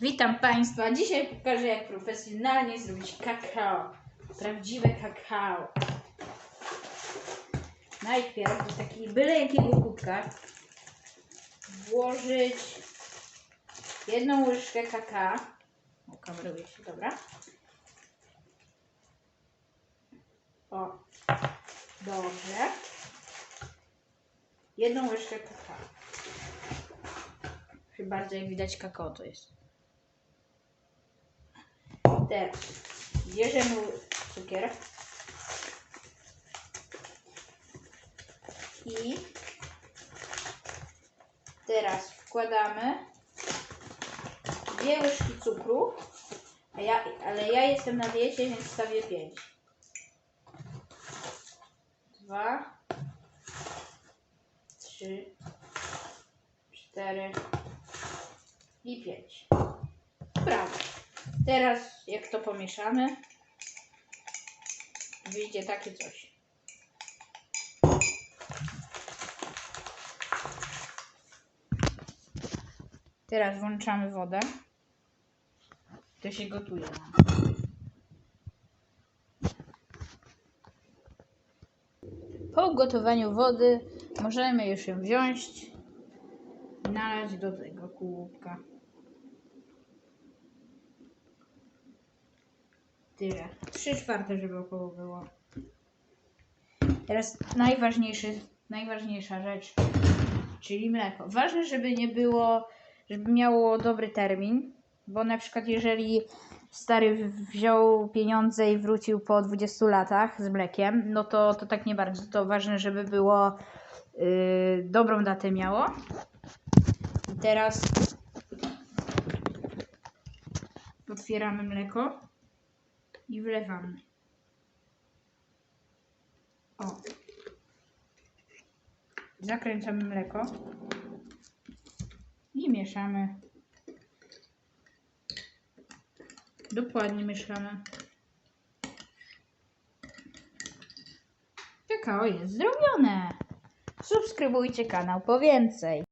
Witam Państwa. Dzisiaj pokażę, jak profesjonalnie zrobić kakao. Prawdziwe kakao. Najpierw do takiej byle jakiego kubka włożyć jedną łyżkę kakao. O, kameruje się, dobra. O, dobrze. Jedną łyżkę kakao. Chyba bardzo jak widać kakao to jest. Teraz bierzemy cukier i teraz wkładamy dwie łyżki cukru, ja, ale ja jestem na diecie, więc stawię pięć. Dwa, trzy, cztery i pięć. Brawo. Teraz jak to pomieszamy, wyjdzie takie coś. Teraz włączamy wodę. To się gotuje. Po ugotowaniu wody możemy już ją wziąć i nalać do tego kubka. Tyle. Trzy czwarte, żeby około było. Teraz najważniejszy, najważniejsza rzecz, czyli mleko. Ważne, żeby nie było, żeby miało dobry termin, bo na przykład jeżeli stary wziął pieniądze i wrócił po 20 latach z mlekiem, no to, to tak nie bardzo. To ważne, żeby było yy, dobrą datę miało. I teraz otwieramy mleko i wlewamy. O. Zakręcamy mleko i mieszamy. Dokładnie mieszamy. Kakao jest zrobione. Subskrybujcie kanał po więcej.